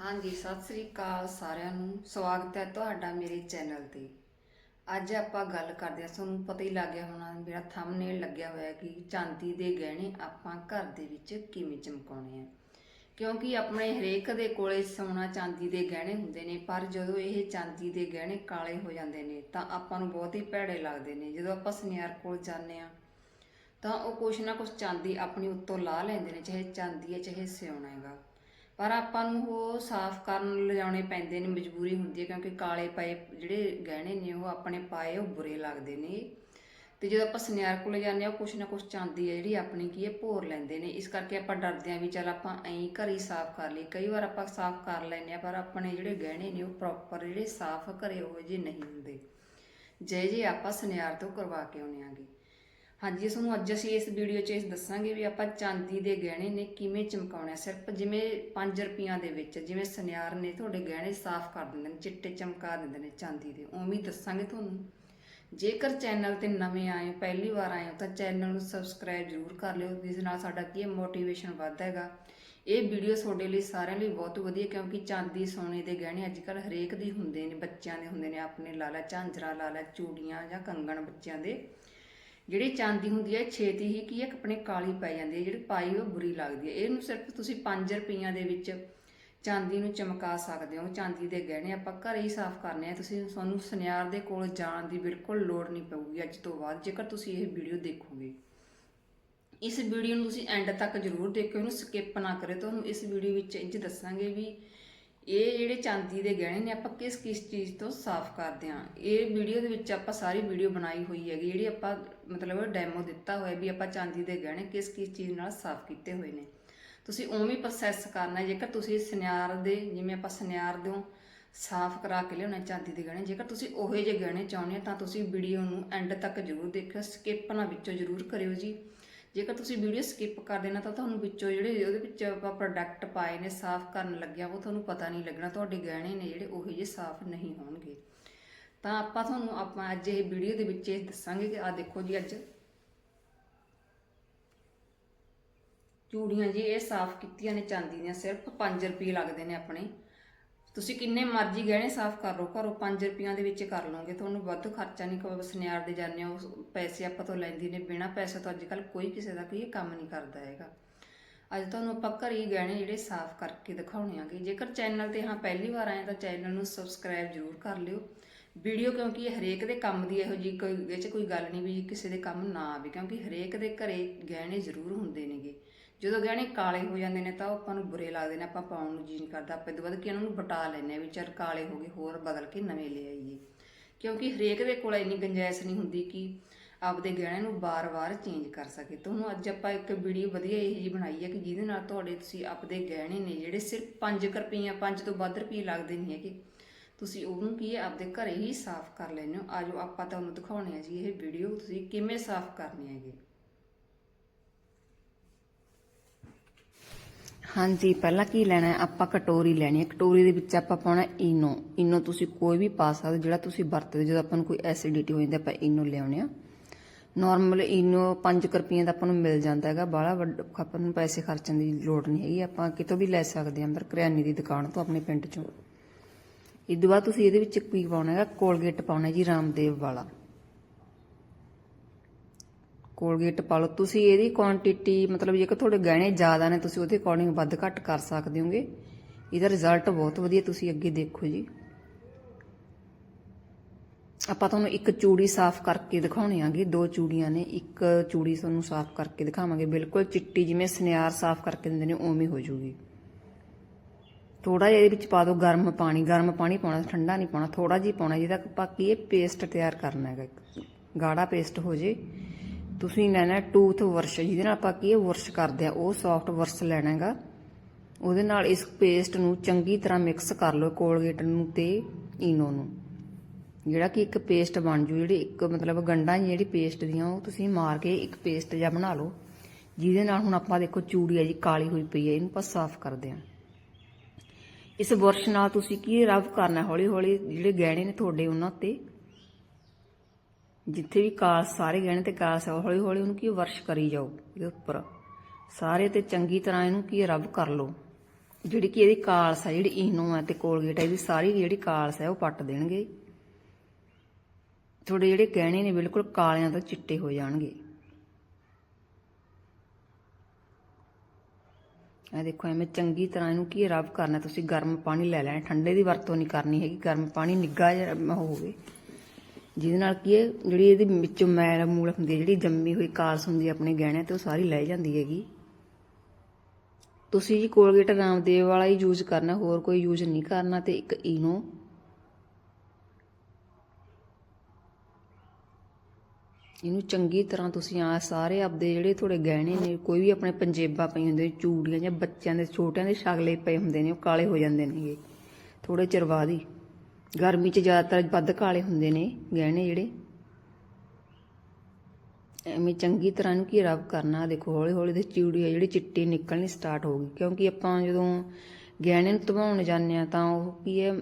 ਹਾਂਜੀ, ਸਤਿ ਸ੍ਰੀ ਅਕਾਲ ਸਾਰਿਆਂ ਨੂੰ। ਸਵਾਗਤ ਹੈ ਤੁਹਾਡਾ ਮੇਰੇ ਚੈਨਲ ਤੇ। ਅੱਜ ਆਪਾਂ ਗੱਲ ਕਰਦੇ ਹਾਂ। ਤੁਹਾਨੂੰ ਪਤਾ ਹੀ ਲੱਗ ਗਿਆ ਹੋਣਾ, ਮੇਰਾ ਥੰਬਨੇਲ ਲੱਗਿਆ ਹੋਇਆ ਕਿ ਚਾਂਦੀ ਦੇ ਗਹਿਣੇ ਆਪਾਂ ਘਰ ਦੇ ਵਿੱਚ ਕਿਵੇਂ ਚਮਕਾਉਣੇ ਆ। ਕਿਉਂਕਿ ਆਪਣੇ ਹਰੇਕ ਦੇ ਕੋਲੇ ਸੋਨਾ ਚਾਂਦੀ ਦੇ ਗਹਿਣੇ ਹੁੰਦੇ ਨੇ, ਪਰ ਜਦੋਂ ਇਹ ਚਾਂਦੀ ਦੇ ਗਹਿਣੇ ਕਾਲੇ ਹੋ ਜਾਂਦੇ ਨੇ, ਤਾਂ ਆਪਾਂ ਨੂੰ ਬਹੁਤ ਹੀ ਭੈੜੇ ਲੱਗਦੇ ਨੇ। ਜਦੋਂ ਆਪਾਂ ਸੁਨਿਆਰ ਕੋਲ ਜਾਂਦੇ ਆ ਤਾਂ ਉਹ ਕੁਛ ਨਾ ਕੁਛ ਚਾਂਦੀ ਆਪਣੀ ਉੱਤੋਂ ਲਾ ਲੈਂਦੇ ਨੇ, ਚਾਹੇ ਚਾਂਦੀ ਹੈ, ਚਾਹੇ ਸਿਉਣਾ ਹੈਗਾ। ਪਰ ਆਪਾਂ ਨੂੰ ਉਹ ਸਾਫ਼ ਕਰਨ ਲਿਜਾਉਣੇ ਪੈਂਦੇ ਨੇ, ਮਜਬੂਰੀ ਹੁੰਦੀ ਹੈ ਕਿਉਂਕਿ ਕਾਲੇ ਪਏ ਜਿਹੜੇ ਗਹਿਣੇ ਨੇ ਉਹ ਆਪਣੇ ਪਾਏ ਉਹ ਬੁਰੇ ਲੱਗਦੇ ਨੇ। ਤੇ ਜਦੋਂ ਆਪਾਂ ਸੁਨਿਆਰ ਕੋਲ ਜਾਂਦੇ ਆ ਕੁਛ ਨਾ ਕੁਛ ਚਾਂਦੀ ਹੈ ਜਿਹੜੀ ਆਪਣੀ ਕੀ ਹੈ, ਭੋਰ ਲੈਂਦੇ ਨੇ। ਇਸ ਕਰਕੇ ਆਪਾਂ ਡਰਦੇ ਆ ਵੀ ਚੱਲ ਆਪਾਂ ਐਂ ਘਰ ਹੀ ਸਾਫ਼ ਕਰ ਲਈ ਕਈ ਵਾਰ ਆਪਾਂ ਸਾਫ਼ ਕਰ ਲੈਂਦੇ ਆ ਪਰ ਆਪਣੇ ਜਿਹੜੇ ਗਹਿਣੇ ਨੇ ਉਹ ਪ੍ਰੋਪਰ ਜਿਹੜੇ ਸਾਫ਼ ਘਰੇ ਉਹ ਜਿਹੇ ਨਹੀਂ ਹੁੰਦੇ। ਜੇ ਜੇ ਆਪਾਂ ਸੁਨਿਆਰ ਤੋਂ ਕਰਵਾ ਕੇ ਆਉਂਦੇ ਆਂਗੇ ਹਾਂਜੀ, ਤੁਹਾਨੂੰ ਅੱਜ ਅਸੀਂ ਇਸ ਵੀਡੀਓ 'ਚ ਇਸ ਦੱਸਾਂਗੇ ਵੀ ਆਪਾਂ ਚਾਂਦੀ ਦੇ ਗਹਿਣੇ ਨੇ ਕਿਵੇਂ ਚਮਕਾਉਣੇ ਆ। ਸਿਰਫ ਜਿਵੇਂ 5 ਰੁਪਈਆਂ ਦੇ ਵਿੱਚ, ਜਿਵੇਂ ਸੁਨਿਆਰ ਨੇ ਤੁਹਾਡੇ ਗਹਿਣੇ ਸਾਫ਼ ਕਰ ਦਿੰਦੇ ਨੇ, ਚਿੱਟੇ ਚਮਕਾ ਦਿੰਦੇ ਨੇ ਚਾਂਦੀ ਦੇ, ਉਵੇਂ ਦੱਸਾਂਗੇ ਤੁਹਾਨੂੰ। ਜੇਕਰ ਚੈਨਲ ਤੇ ਨਵੇਂ ਆਏ ਹੋ, ਪਹਿਲੀ ਵਾਰ ਆਏ ਹੋ, ਤਾਂ ਚੈਨਲ ਨੂੰ ਸਬਸਕ੍ਰਾਈਬ ਜ਼ਰੂਰ ਕਰ ਲਿਓ ਜਿਸ ਨਾਲ ਸਾਡਾ ਕੀ ਹੈ ਮੋਟੀਵੇਸ਼ਨ ਵੱਧਦਾ ਹੈਗਾ। ਇਹ ਵੀਡੀਓ ਤੁਹਾਡੇ ਲਈ, ਸਾਰਿਆਂ ਲਈ ਬਹੁਤ ਵਧੀਆ, ਕਿਉਂਕਿ ਚਾਂਦੀ ਸੋਨੇ ਦੇ ਗਹਿਣੇ ਅੱਜ ਕੱਲ ਹਰੇਕ ਦੀ ਹੁੰਦੇ ਨੇ, ਬੱਚਿਆਂ ਦੇ ਹੁੰਦੇ ਨੇ, ਆਪਣੇ ਲਾਲਾ ਝਾਂਜਰਾ ਲਾਲਾ ਚੂੜੀਆਂ ਜਾਂ ਕੰਗਣ ਬੱਚਿਆਂ ਦੇ। ਜਿਹੜੀ ਚਾਂਦੀ ਹੁੰਦੀ ਹੈ, ਛੇਤੀ ਹੀ ਕੀ ਹੈ ਆਪਣੇ ਕਾਲੀ ਪੈ ਜਾਂਦੀ ਹੈ, ਜਿਹੜੀ ਪਾਈ ਉਹ ਬੁਰੀ ਲੱਗਦੀ ਹੈ। ਇਹਨੂੰ ਸਿਰਫ ਤੁਸੀਂ 5 ਰੁਪਈਆਂ ਦੇ ਵਿੱਚ ਚਾਂਦੀ ਨੂੰ ਚਮਕਾ ਸਕਦੇ ਹੋ। ਚਾਂਦੀ ਦੇ ਗਹਿਣੇ ਆਪਾਂ ਘਰੇ ਹੀ ਸਾਫ਼ ਕਰਨੇ ਆ। ਤੁਸੀਂ ਤੁਹਾਨੂੰ ਸੁਨਿਆਰ ਦੇ ਕੋਲ ਜਾਣ ਦੀ ਬਿਲਕੁਲ ਲੋੜ ਨਹੀਂ ਪਊਗੀ ਅੱਜ ਤੋਂ ਬਾਅਦ, ਜੇਕਰ ਤੁਸੀਂ ਇਹ ਵੀਡੀਓ ਦੇਖੋਗੇ। ਇਸ ਵੀਡੀਓ ਨੂੰ ਤੁਸੀਂ ਐਂਡ ਤੱਕ ਜ਼ਰੂਰ ਦੇਖਿਓ, ਇਹਨੂੰ ਸਕਿਪ ਨਾ ਕਰਿਓ। ਤੁਹਾਨੂੰ ਇਸ ਵੀਡੀਓ ਵਿੱਚ ਇੰਜ ਦੱਸਾਂਗੇ ਵੀ ਇਹ ਜਿਹੜੇ ਚਾਂਦੀ ਦੇ ਗਹਿਣੇ ਨੇ, ਆਪਾਂ ਕਿਸ ਕਿਸ ਚੀਜ਼ ਤੋਂ ਸਾਫ਼ ਕਰਦੇ ਹਾਂ? ਇਹ ਵੀਡੀਓ ਦੇ ਵਿੱਚ ਆਪਾਂ ਸਾਰੀ ਵੀਡੀਓ ਬਣਾਈ ਹੋਈ ਹੈਗੀ, ਜਿਹੜੀ ਆਪਾਂ ਮਤਲਬ ਡੈਮੋ ਦਿੱਤਾ ਹੋਇਆ ਵੀ ਆਪਾਂ ਚਾਂਦੀ ਦੇ ਗਹਿਣੇ ਕਿਸ ਕਿਸ ਚੀਜ਼ ਨਾਲ ਸਾਫ਼ ਕੀਤੇ ਹੋਏ ਨੇ। ਤੁਸੀਂ ਉਵੇਂ ਪ੍ਰੋਸੈਸ ਕਰਨਾ, ਜੇਕਰ ਤੁਸੀਂ ਸੁਨਿਆਰ ਦੇ, ਜਿਵੇਂ ਆਪਾਂ ਸੁਨਿਆਰ ਦਿਓ, ਸਾਫ਼ ਕਰਾ ਕੇ ਲਿਆਉਣਾ ਚਾਂਦੀ ਦੇ ਗਹਿਣੇ, ਜੇਕਰ ਤੁਸੀਂ ਉਹੇ ਜਿਹੇ ਗਹਿਣੇ ਚਾਹੁੰਦੇ ਹੋ, ਤਾਂ ਤੁਸੀਂ ਵੀਡੀਓ ਨੂੰ ਐਂਡ ਤੱਕ ਜ਼ਰੂਰ ਦੇਖਿਓ ਸਕਿਪ ਨਾ ਵਿੱਚੋਂ ਜ਼ਰੂਰ ਕਰਿਓ ਜੀ। ਜੇਕਰ ਤੁਸੀਂ ਵੀਡੀਓ ਸਕਿਪ ਕਰ ਦੇਣਾ ਤਾਂ ਤੁਹਾਨੂੰ ਵਿੱਚੋਂ ਜਿਹੜੇ ਉਹਦੇ ਵਿੱਚ ਆਪਾਂ ਪ੍ਰੋਡਕਟ ਪਾਏ ਨੇ, ਸਾਫ਼ ਕਰਨ ਲੱਗਿਆ, ਉਹ ਤੁਹਾਨੂੰ ਪਤਾ ਨਹੀਂ ਲੱਗਣਾ, ਤੁਹਾਡੇ ਗਹਿਣੇ ਨੇ ਜਿਹੜੇ ਉਹੇ ਜਿਹੇ ਸਾਫ਼ ਨਹੀਂ ਹੋਣਗੇ। ਤਾਂ ਆਪਾਂ ਤੁਹਾਨੂੰ, ਆਪਾਂ ਅੱਜ ਇਹ ਵੀਡੀਓ ਦੇ ਵਿੱਚ ਇਹ ਦੱਸਾਂਗੇ ਕਿ ਆ ਦੇਖੋ ਜੀ ਅੱਜ। ਚੂੜੀਆਂ ਜੀ, ਇਹ ਸਾਫ਼ ਕੀਤੀਆਂ ਨੇ, ਚਾਂਦੀ ਦੀਆਂ ਸਿਰਫ 5 ਰੁਪਏ ਲੱਗਦੇ ਨੇ ਆਪਣੇ। ਤੁਸੀਂ ਕਿੰਨੇ ਮਰਜ਼ੀ ਗਹਿਣੇ ਸਾਫ਼ ਕਰ ਲਓ, ਘਰੋਂ 5 ਰੁਪਈਆਂ ਦੇ ਵਿੱਚ ਕਰ ਲਓਗੇ, ਤੁਹਾਨੂੰ ਵੱਧ ਖਰਚਾ ਨਹੀਂ ਕੋਈ ਸੁਨਿਆਰ ਦੇ ਜਾਂਦੇ ਹੋ, ਪੈਸੇ ਆਪਾਂ ਤੋਂ ਲੈਂਦੀ ਨੇ, ਬਿਨਾਂ ਪੈਸੇ ਤੋਂ ਅੱਜ ਕੱਲ ਕੋਈ ਕਿਸੇ ਦਾ ਕੋਈ ਕੰਮ ਨਹੀਂ ਕਰਦਾ ਹੈਗਾ। ਅੱਜ ਤੁਹਾਨੂੰ ਆਪਾਂ ਘਰੇ ਹੀ ਗਹਿਣੇ ਜਿਹੜੇ ਸਾਫ਼ ਕਰਕੇ ਦਿਖਾਉਣੇ ਆਗੇ। ਜੇਕਰ ਚੈਨਲ ਤੇ ਹਾਂ ਪਹਿਲੀ ਵਾਰ ਆਏ ਤਾਂ ਚੈਨਲ ਨੂੰ ਸਬਸਕ੍ਰਾਈਬ ਜ਼ਰੂਰ ਕਰ ਲਿਓ। ਵੀਡੀਓ ਕਿਉਂਕਿ ਇਹ ਹਰੇਕ ਦੇ ਕੰਮ ਦੀ ਇਹੋ ਜੀ ਕੋਈ, ਇਹ 'ਚ ਕੋਈ ਗੱਲ ਨਹੀਂ ਵੀ ਕਿਸੇ ਦੇ ਕੰਮ ਨਾ ਆਵੇ, ਕਿਉਂਕਿ ਹਰੇਕ ਦੇ ਘਰੇ ਗਹਿਣੇ ਜ਼ਰੂਰ ਹੁੰਦੇ ਨੇਗੇ। ਜਦੋਂ ਗਹਿਣੇ ਕਾਲੇ ਹੋ ਜਾਂਦੇ ਨੇ ਤਾਂ ਉਹ ਆਪਾਂ ਨੂੰ ਬੁਰੇ ਲੱਗਦੇ ਨੇ, ਆਪਾਂ ਪਾਉਣ ਨੂੰ ਜੀ ਕਰਦਾ। ਆਪਾਂ ਤੋਂ ਵੱਧ ਕਿ ਇਹਨਾਂ ਨੂੰ ਬਟਾ ਲੈਂਦੇ ਆ ਵੀ ਚੱਲ ਕਾਲੇ ਹੋ ਗਏ, ਹੋਰ ਬਦਲ ਕੇ ਨਵੇਂ ਲੈ ਆਈਏ। ਕਿਉਂਕਿ ਹਰੇਕ ਦੇ ਕੋਲ ਇੰਨੀ ਗੁੰਜਾਇਸ਼ ਨਹੀਂ ਹੁੰਦੀ ਕਿ ਆਪਦੇ ਗਹਿਣੇ ਨੂੰ ਬਾਰ-ਬਾਰ ਚੇਂਜ ਕਰ ਸਕੇ। ਤੁਹਾਨੂੰ ਅੱਜ ਆਪਾਂ ਇੱਕ ਵੀਡੀਓ ਵਧੀਆ ਇਹ ਜੀ ਬਣਾਈ ਹੈ ਕਿ ਜਿਹਦੇ ਨਾਲ ਤੁਹਾਡੇ ਤੁਸੀਂ ਆਪਦੇ ਗਹਿਣੇ ਨੇ ਜਿਹੜੇ ਸਿਰਫ 5 ਰੁਪਈਆ 5 ਤੋਂ ਵੱਧ ਰੁਪਈਏ ਲੱਗਦੇ ਨਹੀਂ ਹੈਗੇ, ਤੁਸੀਂ ਉਹਨੂੰ ਕੀ ਹੈ, ਆਪਦੇ ਘਰੇ ਹੀ ਸਾਫ਼ ਕਰ ਲੈਣੇ ਹੋ। ਆਜੋ ਆਪਾਂ ਤੁਹਾਨੂੰ ਦਿਖਾਉਣੇ ਆ ਜੀ ਇਹ ਵੀਡੀਓ, ਤੁਸੀਂ ਕਿਵੇਂ ਸਾਫ਼ ਕਰਨੀ ਹੈਗੇ। ਹਾਂਜੀ, ਪਹਿਲਾਂ ਕੀ ਲੈਣਾ ਹੈ? ਆਪਾਂ ਕਟੋਰੀ ਲੈਣੀ ਹੈ। ਕਟੋਰੀ ਦੇ ਵਿੱਚ ਆਪਾਂ ਪਾਉਣਾ ਇਨੋ। ਇਨੋ ਤੁਸੀਂ ਕੋਈ ਵੀ ਪਾ ਸਕਦੇ ਜਿਹੜਾ ਤੁਸੀਂ ਵਰਤਦੇ ਜਦੋਂ ਆਪਾਂ ਨੂੰ ਕੋਈ ਐਸਿਡਿਟੀ ਹੋ ਜਾਂਦੀ ਆਪਾਂ ਇਨੋ ਲਿਆਉਣੇ ਆ ਨਾਰਮਲ ਇਨੋ 5 ਰੁਪਈਆਂ ਦਾ ਆਪਾਂ ਨੂੰ ਮਿਲ ਜਾਂਦਾ ਹੈਗਾ। ਬਾਹਲਾ ਵੱਡਾ, ਆਪਾਂ ਨੂੰ ਪੈਸੇ ਖਰਚਣ ਦੀ ਲੋੜ ਨਹੀਂ ਹੈਗੀ। ਆਪਾਂ ਕਿਤੋਂ ਵੀ ਲੈ ਸਕਦੇ ਹਾਂ, ਅੰਦਰ ਕਰਿਆਨੇ ਦੀ ਦੁਕਾਨ ਤੋਂ, ਆਪਣੇ ਪਿੰਡ ਚੋਂ। ਇਸ ਤੋਂ ਬਾਅਦ ਤੁਸੀਂ ਇਹਦੇ ਵਿੱਚ ਕੀ ਪਾਉਣਾ ਹੈਗਾ? ਕੋਲਗੇਟ ਪਾਉਣਾ ਜੀ, ਰਾਮਦੇਵ ਵਾਲਾ। ਕੋਲਗੇਟ ਪਾ ਲਓ। ਤੁਸੀਂ ਇਹਦੀ ਕੁਆਂਟੀਟੀ ਮਤਲਬ ਜੇਕਰ ਤੁਹਾਡੇ ਗਹਿਣੇ ਜ਼ਿਆਦਾ ਨੇ, ਤੁਸੀਂ ਉਹਦੇ ਅਕੋਰਡਿੰਗ ਵੱਧ ਘੱਟ ਕਰ ਸਕਦੇ ਹੋਗੇ। ਇਹਦਾ ਰਿਜ਼ਲਟ ਬਹੁਤ ਵਧੀਆ, ਤੁਸੀਂ ਅੱਗੇ ਦੇਖੋ ਜੀ। ਆਪਾਂ ਤੁਹਾਨੂੰ ਇੱਕ ਚੂੜੀ ਸਾਫ਼ ਕਰਕੇ ਦਿਖਾਉਣੀ ਆਂਗੇ। ਦੋ ਚੂੜੀਆਂ ਨੇ, ਇੱਕ ਚੂੜੀ ਤੁਹਾਨੂੰ ਸਾਫ਼ ਕਰਕੇ ਦਿਖਾਵਾਂਗੇ। ਬਿਲਕੁਲ ਚਿੱਟੀ ਜਿਵੇਂ ਸਨਿਆਰ ਸਾਫ਼ ਕਰਕੇ ਦਿੰਦੇ ਨੇ, ਉਵੇਂ ਹੋ ਜਾਊਗੀ ਥੋੜਾ ਜਿਹਾ ਇਹਦੇ ਵਿੱਚ ਪਾ ਦਿਓ ਗਰਮ ਪਾਣੀ। ਗਰਮ ਪਾਣੀ ਪਾਉਣਾ, ਠੰਡਾ ਨਹੀਂ ਪਾਉਣਾ ਥੋੜਾ ਜਿਹਾ ਪਾਉਣਾ। ਜਿਹਦਾ ਆਪਾਂ ਕੀ ਇਹ ਪੇਸਟ ਤਿਆਰ ਕਰਨਾ ਹੈਗਾ। ਇੱਕ। ਗਾੜਾ ਪੇਸਟ ਹੋ ਜੇ। ਤੁਸੀਂ ਲੈਣਾ ਟੂਥ ਵਰਸ਼ ਜਿਹਦੇ ਨਾਲ ਆਪਾਂ ਕੀ ਇਹ ਵਰਸ਼ ਕਰਦੇ ਆ ਉਹ ਸੌਫਟ ਵਰਸ਼ ਲੈਣਾ ਹੈਗਾ। ਉਹਦੇ ਨਾਲ ਇਸ ਪੇਸਟ ਨੂੰ ਚੰਗੀ ਤਰ੍ਹਾਂ ਮਿਕਸ ਕਰ ਲਓ ਕੋਲਗੇਟ ਨੂੰ ਤੇ ਇਨੋ ਨੂੰ। ਜਿਹੜਾ ਕਿ ਇੱਕ ਪੇਸਟ ਬਣ ਜੂ, ਜਿਹੜੀ ਇੱਕ ਮਤਲਬ ਗੰਢਾਂ ਜਿਹੜੀ ਪੇਸਟ ਦੀਆਂ, ਉਹ ਤੁਸੀਂ ਮਾਰ ਕੇ ਇੱਕ ਪੇਸਟ ਜਾਂ ਬਣਾ ਲਓ। ਜਿਹਦੇ ਨਾਲ ਹੁਣ ਆਪਾਂ ਦੇਖੋ, ਚੂੜੀ ਆ ਜੀ, ਕਾਲੀ ਹੋਈ ਪਈ ਹੈ, ਇਹਨੂੰ ਆਪਾਂ ਸਾਫ਼ ਕਰਦੇ ਹਾਂ। ਇਸ ਬੁਰਸ਼ ਨਾਲ ਤੁਸੀਂ ਕੀ ਰਬ ਕਰਨਾ ਹੌਲੀ ਹੌਲੀ ਜਿਹੜੇ ਗਹਿਣੇ ਨੇ ਤੁਹਾਡੇ ਉਹਨਾਂ ਤੇ ਜਿੱਥੇ ਵੀ ਕਾਸ, ਸਾਰੇ ਗਹਿਣੇ ਤੇ ਕਾਸ ਹੈ ਹੌਲੀ ਹੌਲੀ ਉਹਨੂੰ ਕੀ ਵਰਸ਼ ਕਰੀ ਜਾਓ ਇਹਦੇ ਉੱਪਰ। ਸਾਰੇ ਤੇ ਚੰਗੀ ਤਰ੍ਹਾਂ ਇਹਨੂੰ ਕੀ ਰਬ ਕਰ ਲਓ। ਜਿਹੜੀ ਕਿ ਇਹਦੀ ਕਾਲਸ ਹੈ ਜਿਹੜੀ ਇਨੋ ਹੈ ਤੇ ਕੋਲਗੇਟ ਹੈ ਇਹਦੀ ਸਾਰੀ ਜਿਹੜੀ ਕਾਲਸ ਹੈ ਉਹ ਪੱਟ ਦੇਣਗੇ। ਤੁਹਾਡੇ ਜਿਹੜੇ ਗਹਿਣੇ ਨੇ ਬਿਲਕੁਲ ਕਾਲਿਆਂ ਤੋਂ ਚਿੱਟੇ ਹੋ ਜਾਣਗੇ। ਇਹ ਦੇਖੋ, ਐਵੇਂ ਚੰਗੀ ਤਰ੍ਹਾਂ ਇਹਨੂੰ ਕੀ ਰਬ ਕਰਨਾ, ਤੁਸੀਂ ਗਰਮ ਪਾਣੀ ਲੈ ਲੈਣਾ। ਠੰਡੇ ਦੀ ਵਰਤੋਂ ਨਹੀਂ ਕਰਨੀ ਹੈਗੀ, ਗਰਮ ਪਾਣੀ ਨਿੱਗਾ ਜਿਹਾ ਹੋਵੇ। ਜਿਹਦੇ ਨਾਲ ਕੀ ਹੈ, ਜਿਹੜੀ ਇਹਦੇ ਵਿੱਚੋਂ ਮੈਲ ਮੂਲ ਹੁੰਦੀ ਹੈ, ਜਿਹੜੀ ਜੰਮੀ ਹੋਈ ਕਾਰਸ ਹੁੰਦੀ ਹੈ ਆਪਣੇ ਗਹਿਣਿਆਂ ਤੇ, ਉਹ ਸਾਰੀ ਲੈ ਜਾਂਦੀ ਹੈਗੀ। ਤੁਸੀਂ ਜੀ ਕੋਲਗੇਟ ਰਾਮਦੇਵ ਵਾਲਾ ਹੀ ਯੂਜ਼ ਕਰਨਾ, ਹੋਰ ਕੋਈ ਯੂਜ਼ ਨਹੀਂ ਕਰਨਾ ਤੇ ਇੱਕ ਇਨੋ ਇਹਨੂੰ ਚੰਗੀ ਤਰ੍ਹਾਂ ਤੁਸੀਂ ਆ ਸਾਰੇ ਆਪਦੇ ਜਿਹੜੇ ਤੁਹਾਡੇ ਗਹਿਣੇ ਨੇ, ਕੋਈ ਵੀ ਆਪਣੇ ਪੰਜੇਬਾਂ ਪਈ ਹੁੰਦੇ, ਚੂੜੀਆਂ ਜਾਂ ਬੱਚਿਆਂ ਦੇ, ਛੋਟਿਆਂ ਦੇ ਸ਼ਗਲੇ ਪਏ ਹੁੰਦੇ ਨੇ, ਉਹ ਕਾਲੇ ਹੋ ਜਾਂਦੇ ਨੇਗੇ ਥੋੜੇ ਚਿਰ ਬਾਅਦ ਹੀ। ਗਰਮੀ 'ਚ ਜ਼ਿਆਦਾਤਰ ਵੱਧ ਕਾਲੇ ਹੁੰਦੇ ਨੇ ਗਹਿਣੇ ਜਿਹੜੇ। ਐਵੇਂ ਚੰਗੀ ਤਰ੍ਹਾਂ ਨੂੰ ਘੇਰਾ ਕਰਨਾ, ਦੇਖੋ ਹੌਲੀ ਹੌਲੀ ਦੇ ਚੂੜੀ ਆ ਜਿਹੜੀ ਚਿੱਟੀ ਨਿਕਲਣੀ ਸਟਾਰਟ ਹੋ ਗਈ। ਕਿਉਂਕਿ ਆਪਾਂ ਜਦੋਂ ਗਹਿਣੇ ਨੂੰ ਧਵਾਉਣ ਜਾਂਦੇ ਆ ਤਾਂ ਉਹ ਕੀ ਹੈ,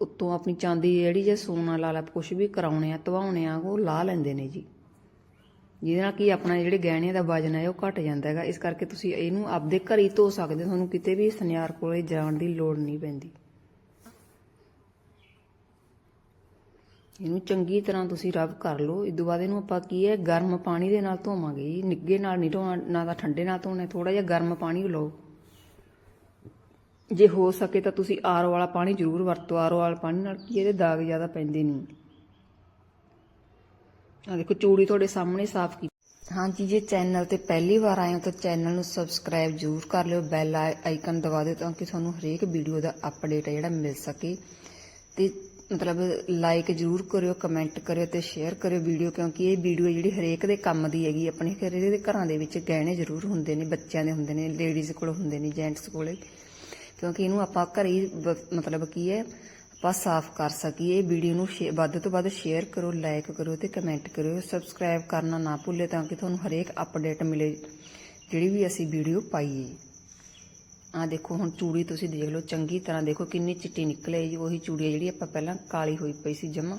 ਉੱਤੋਂ ਆਪਣੀ ਚਾਂਦੀ ਜਿਹੜੀ ਜੇ ਸੋਨਾ ਲਾ ਲਾ ਕੁਝ ਵੀ ਕਰਾਉਣੇ ਆ, ਧਵਾਉਣੇ ਆ, ਉਹ ਲਾ ਲੈਂਦੇ ਨੇ ਜੀ। ਜਿਹਦੇ ਨਾਲ ਕੀ ਆਪਣਾ ਜਿਹੜੇ ਗਹਿਣਿਆਂ ਦਾ ਵਜਨ ਹੈ ਉਹ ਘਟ ਜਾਂਦਾ ਹੈਗਾ। ਇਸ ਕਰਕੇ ਤੁਸੀਂ ਇਹਨੂੰ ਆਪਦੇ ਘਰ ਹੀ ਧੋ ਸਕਦੇ ਹੋ, ਤੁਹਾਨੂੰ ਕਿਤੇ ਵੀ ਸੁਨਿਆਰ ਕੋਲੇ ਜਾਣ ਦੀ ਲੋੜ ਨਹੀਂ ਪੈਂਦੀ। ਇਹਨੂੰ ਚੰਗੀ ਤਰ੍ਹਾਂ ਤੁਸੀਂ ਰਬ ਕਰ ਲਓ। ਇਸ ਤੋਂ ਬਾਅਦ ਇਹਨੂੰ ਆਪਾਂ ਕੀ ਹੈ, ਗਰਮ ਪਾਣੀ ਦੇ ਨਾਲ ਧੋਵਾਂਗੇ ਜੀ। ਨਿੱਗੇ ਨਾਲ ਨਹੀਂ ਧੋਣਾ, ਨਾ ਤਾਂ ਠੰਡੇ ਨਾਲ ਧੋਣਾ ਥੋੜਾ ਜਿਹਾ ਗਰਮ ਪਾਣੀ ਲਓ। ਜੇ ਹੋ ਸਕੇ ਤਾਂ ਤੁਸੀਂ ਆਰਓ ਵਾਲਾ ਪਾਣੀ ਜ਼ਰੂਰ ਵਰਤੋ। ਆਰਓ ਵਾਲਾ ਪਾਣੀ ਨਾਲ ਕੀ ਇਹਦੇ ਦਾਗ ਜ਼ਿਆਦਾ ਪੈਂਦੇ ਨਹੀਂ। ਆ ਦੇਖੋ, ਚੂੜੀ ਤੁਹਾਡੇ ਸਾਹਮਣੇ ਸਾਫ਼ ਕੀਤੀ ਹਾਂਜੀ, ਜੇ ਚੈਨਲ ਤੇ ਪਹਿਲੀ ਵਾਰ ਆਏ ਹੋ ਤਾਂ ਚੈਨਲ ਨੂੰ ਸਬਸਕ੍ਰਾਈਬ ਜ਼ਰੂਰ ਕਰ ਲਿਓ। ਬੈਲ ਆਈਕਨ ਦਬਾ ਦਿਓ ਤਾਂ ਕਿ ਤੁਹਾਨੂੰ ਹਰੇਕ ਵੀਡੀਓ ਦਾ ਅਪਡੇਟ ਹੈ ਜਿਹੜਾ ਮਿਲ ਸਕੇ। ਤੇ ਮਤਲਬ ਲਾਈਕ ਜ਼ਰੂਰ ਕਰਿਓ ਕਮੈਂਟ ਕਰਿਓ ਤੇ ਸ਼ੇਅਰ ਕਰਿਓ ਵੀਡੀਓ ਕਿਉਂਕਿ ਇਹ ਵੀਡੀਓ ਜਿਹੜੀ ਹਰੇਕ ਦੇ ਕੰਮ ਦੀ ਹੈਗੀ, ਆਪਣੇ ਘਰੇ ਦੇ ਘਰਾਂ ਦੇ ਵਿੱਚ ਗਹਿਣੇ ਜ਼ਰੂਰ ਹੁੰਦੇ ਨੇ, ਬੱਚਿਆਂ ਦੇ ਹੁੰਦੇ ਨੇ ਲੇਡੀਜ਼ ਕੋਲ ਹੁੰਦੇ ਨੇ ਜੈਂਟਸ ਕੋਲ। ਕਿਉਂਕਿ ਇਹਨੂੰ ਆਪਾਂ ਘਰੇ ਹੀ ਮਤਲਬ ਕੀ ਹੈ, ਆਪਾਂ ਸਾਫ਼ ਕਰ ਸਕੀਏ, ਇਹ ਵੀਡੀਓ ਨੂੰ ਸ਼ੇ- ਵੱਧ ਤੋਂ ਵੱਧ ਸ਼ੇਅਰ ਕਰੋ ਲਾਈਕ ਕਰੋ ਤੇ ਕਮੈਂਟ ਕਰਿਓ ਸਬਸਕ੍ਰਾਈਬ ਕਰਨਾ ਨਾ ਭੁੱਲੇ ਤਾਂ ਕਿ ਤੁਹਾਨੂੰ ਹਰੇਕ ਅਪਡੇਟ ਮਿਲੇ, ਜਿਹੜੀ ਵੀ ਅਸੀਂ ਵੀਡੀਓ ਪਾਈਏ। ਆ ਦੇਖੋ, ਹੁਣ ਚੂੜੀ ਤੁਸੀਂ ਦੇਖ ਲਓ, ਚੰਗੀ ਤਰ੍ਹਾਂ ਦੇਖੋ ਕਿੰਨੀ ਚਿੱਟੀ ਨਿਕਲੇ ਜੀ, ਉਹੀ ਚੂੜੀ ਹੈ ਜਿਹੜੀ ਆਪਾਂ ਪਹਿਲਾਂ ਕਾਲੀ ਹੋਈ ਪਈ ਸੀ ਜਮਾ।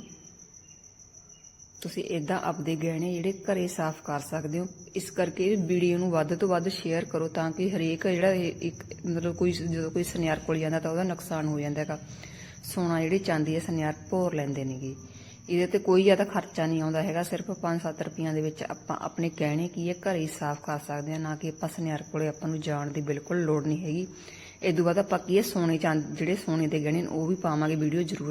ਤੁਸੀਂ ਇਦਾਂ ਆਪਦੇ ਗਹਿਣੇ ਜਿਹੜੇ ਘਰੇ ਸਾਫ਼ ਕਰ ਸਕਦੇ ਹੋ। ਇਸ ਕਰਕੇ ਵੀਡੀਓ ਨੂੰ ਵੱਧ ਤੋਂ ਵੱਧ ਸ਼ੇਅਰ ਕਰੋ ਤਾਂ ਕਿ ਹਰੇਕ ਜਿਹੜਾ ਇਹ ਇੱਕ, ਮਤਲਬ ਕੋਈ ਜਦੋਂ ਕੋਈ ਸੁਨਿਆਰ ਕੋਲ ਜਾਂਦਾ ਤਾਂ ਉਹਦਾ ਨੁਕਸਾਨ ਹੋ ਜਾਂਦਾ ਹੈਗਾ। ਸੋਨਾ ਜਿਹੜੀ ਚਾਂਦੀ ਹੈ, ਸੁਨਿਆਰ ਭੋਰ ਲੈਂਦੇ ਨੇਗੇ। ਇਹਦੇ ਤੇ ਕੋਈ ਜ਼ਿਆਦਾ ਖਰਚਾ ਨਹੀਂ ਆਉਂਦਾ ਹੈਗਾ, ਸਿਰਫ 5-7 ਰੁਪਈਆਂ ਦੇ ਵਿੱਚ ਆਪਾਂ ਆਪਣੇ ਗਹਿਣੇ ਕੀ ਹੈ, ਘਰੇ ਹੀ ਸਾਫ਼ ਕਰ ਸਕਦੇ ਹਾਂ, ਨਾ ਕਿ ਆਪਾਂ ਸੁਨਿਆਰ ਕੋਲੇ ਆਪਾਂ ਨੂੰ ਜਾਣ ਦੀ ਬਿਲਕੁਲ ਲੋੜ ਨਹੀਂ ਹੈਗੀ। ਇਹ ਤੋਂ ਬਾਅਦ ਆਪਾਂ ਕੀ ਹੈ, ਸੋਨੇ ਚਾਂਦੀ, ਜਿਹੜੇ ਸੋਨੇ ਦੇ ਗਹਿਣੇ ਨੇ, ਉਹ ਵੀ ਪਾਵਾਂਗੇ, ਵੀਡੀਓ ਜ਼ਰੂਰ